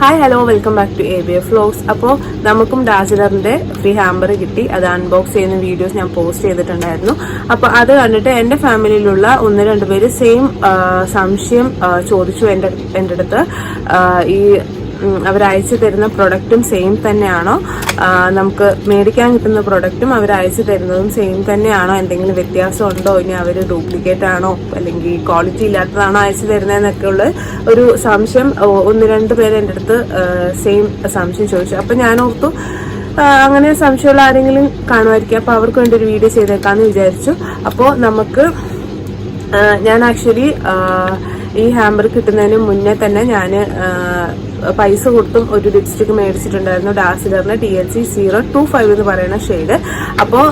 Hi hello welcome back to A B F vlogs അപ്പോൾ നമുക്കും ഡാസിലറിന്റെ free hamper കിട്ടി. അത് അൺബോക്സ് ചെയ്യുന്ന വീഡിയോസ് ഞാൻ പോസ്റ്റ് ചെയ്തിട്ടുണ്ടായിരുന്നു. അപ്പോൾ അത് കണ്ടിട്ട് എന്റെ ഫാമിലിയിലുള്ള ഒന്ന് രണ്ട് പേര് സെയിം സംശയം ചോദിച്ചു എന്റെ എന്റെ അടുത്ത്. ഈ അവർ അയച്ചു തരുന്ന പ്രൊഡക്റ്റും സെയിം തന്നെയാണോ? നമുക്ക് മേടിക്കാൻ കിട്ടുന്ന പ്രൊഡക്റ്റും അവർ അയച്ചു തരുന്നതും സെയിം തന്നെയാണോ? എന്തെങ്കിലും വ്യത്യാസം ഉണ്ടോ ഇനി അവർ ഡ്യൂപ്ലിക്കേറ്റ് ആണോ? അല്ലെങ്കിൽ ക്വാളിറ്റി ഇല്ലാത്തതാണോ അയച്ചു തരുന്നതെന്നൊക്കെ ഉള്ള ഒരു സംശയം ഒന്ന് രണ്ട് പേര് എന്റെ അടുത്ത് സെയിം സംശയം ചോദിച്ചു. അപ്പം ഞാൻ ഓർത്തു അങ്ങനെ സംശയമുള്ള ആരെങ്കിലും കാണുമായിരിക്കും. അപ്പോൾ അവർക്ക് വേണ്ടി ഒരു വീഡിയോ ചെയ്തേക്കാന്ന് വിചാരിച്ചു. അപ്പോൾ നമുക്ക് ഞാൻ ആക്ച്വലി ഈ ഹാമ്പർ കിട്ടുന്നതിന് മുന്നേ തന്നെ ഞാൻ പൈസ കൊടുത്തും ഒരു ലിപ്സ്റ്റിക് മേടിച്ചിട്ടുണ്ടായിരുന്നു. ഡാസിലറിന് T L C zero two five എന്ന് പറയുന്ന ഷെയ്ഡ് അപ്പോൾ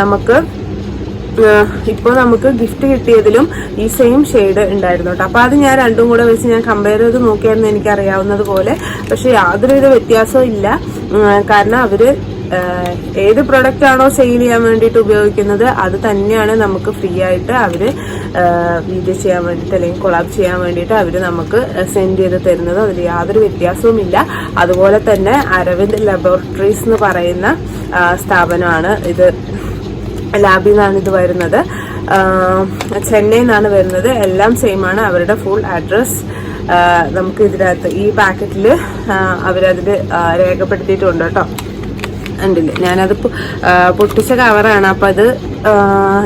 നമുക്ക് ഇപ്പോൾ നമുക്ക് ഗിഫ്റ്റ് കിട്ടിയതിലും ഈ സെയിം ഷെയ്ഡ് ഉണ്ടായിരുന്നു കേട്ടോ. അപ്പോൾ അത് ഞാൻ രണ്ടും കൂടെ വെച്ച് ഞാൻ കമ്പയർ ചെയ്ത് നോക്കിയായിരുന്നു എനിക്കറിയാവുന്നത് പോലെ. പക്ഷേ യാതൊരുവിധ വ്യത്യാസവും ഇല്ല. കാരണം ആഹ് ഏത് പ്രൊഡക്റ്റ് ആണോ സെയിൽ ചെയ്യാൻ വേണ്ടിയിട്ട് ഉപയോഗിക്കുന്നത് അത് തന്നെയാണ് നമുക്ക് ഫ്രീ ആയിട്ട് അവർ വീഡിയോ ചെയ്യാൻ വേണ്ടിയിട്ട് അല്ലെങ്കിൽ കൊളാബ് ചെയ്യാൻ വേണ്ടിയിട്ട് അവർ നമുക്ക് സെൻഡ് ചെയ്ത് തരുന്നത്. അതിൽ യാതൊരു വ്യത്യാസവും ഇല്ല അതുപോലെ തന്നെ അരവിന്ദ് ലബോറട്ടറീസ് എന്ന് പറയുന്ന സ്ഥാപനമാണ് ഇത്. ലാബിൽ നിന്നാണ് ഇത് വരുന്നത്. ചെന്നൈയിൽ നിന്നാണ് വരുന്നത്. എല്ലാം സെയിം ആണ്. അവരുടെ ഫുൾ അഡ്രസ് നമുക്ക് ഇതിനകത്ത് ഈ പാക്കറ്റിൽ അവരതിൽ രേഖപ്പെടുത്തിയിട്ടുണ്ട് കേട്ടോ. ഉണ്ടല്ലേ ഞാനത് പൊട്ടിച്ച കവറാണ് അപ്പം അത്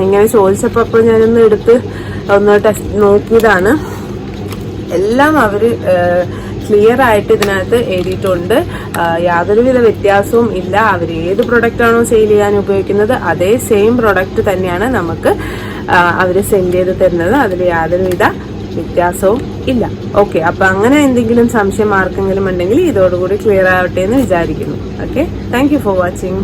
ഇങ്ങനെ ചോദിച്ചപ്പോൾ അപ്പോൾ ഞാനൊന്ന് എടുത്ത് ഒന്ന് ടെസ്റ്റ് നോക്കിയതാണ്. എല്ലാം അവർ ക്ലിയർ ആയിട്ട് ഇതിനകത്ത് എഴുതിയിട്ടുണ്ട്. യാതൊരുവിധ വ്യത്യാസവും ഇല്ല. അവർ ഏത് പ്രൊഡക്റ്റ് ആണോ സെയിൽ ചെയ്യാൻ ഉപയോഗിക്കുന്നത് അതേ സെയിം പ്രൊഡക്റ്റ് തന്നെയാണ് നമുക്ക് അവർ സെൻഡ് ചെയ്ത് തരുന്നത്. അതിൽ യാതൊരുവിധ വ്യത്യാസവും ഇല്ല. ഓക്കെ അപ്പൊ അങ്ങനെ എന്തെങ്കിലും സംശയം ആർക്കെങ്കിലും ഉണ്ടെങ്കിൽ ഇതോടുകൂടി ക്ലിയർ ആവട്ടെ എന്ന് വിചാരിക്കുന്നു. Okay thank for watching